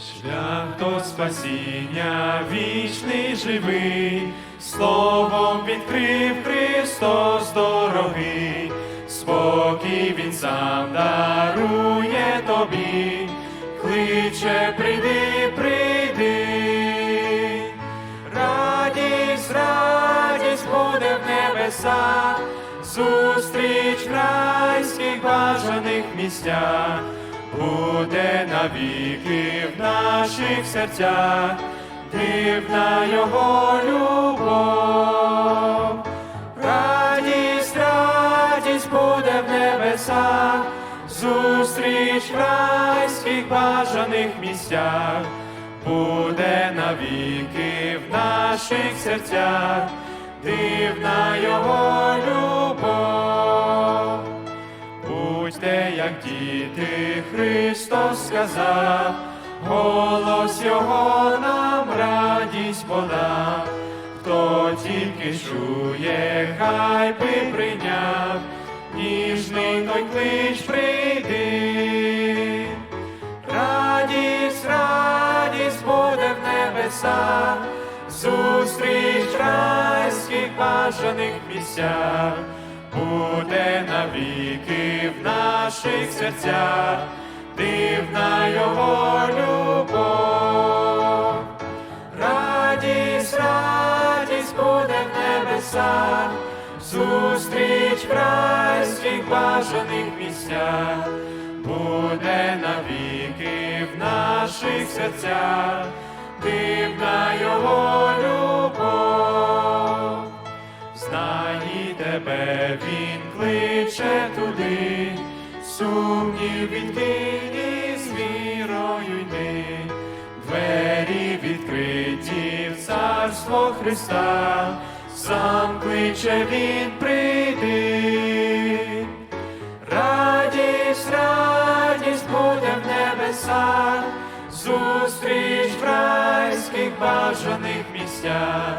Шлях до спасіння вічний живий, Словом відкрив Христос дорогий, спокій Він сам дарує тобі, кличе, прийди, прийди, радість, радість буде в небесах, зустріч в райських бажаних місцях буде навіки в наших серцях, дивна його любов. Радість, радість буде в небесах, зустріч в райських бажаних місцях, буде навіки в наших серцях, дивна його любов. Будьте, як діти, Христос сказав, голос Його нам радість подав, хто тільки чує, хай би прийняв, ніжний той клич прийди. Радість, радість буде в небесах, зустріч райських бажаних місцях, буде навіки в наших серцях, дивна його любов. Радість, радість буде в небесах, зустріч в райських бажаних місцях, буде навіки в наших серцях, дивна його любов. Сумнів відкинь і з вірою йди, двері відкриті в царство Христа, сам кличе він прийди. Радість, радість буде в небесах, зустріч в райських бажаних місцях,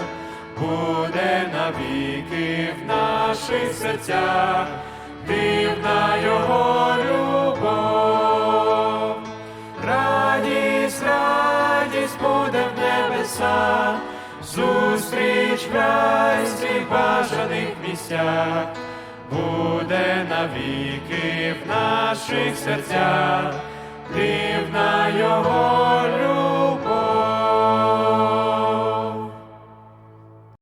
буде навіки в наших серцях, дивна його любов. Радість, радість буде в небесах, зустріч в райських бажаних місцях, буде навіки в наших серцях, дивна його.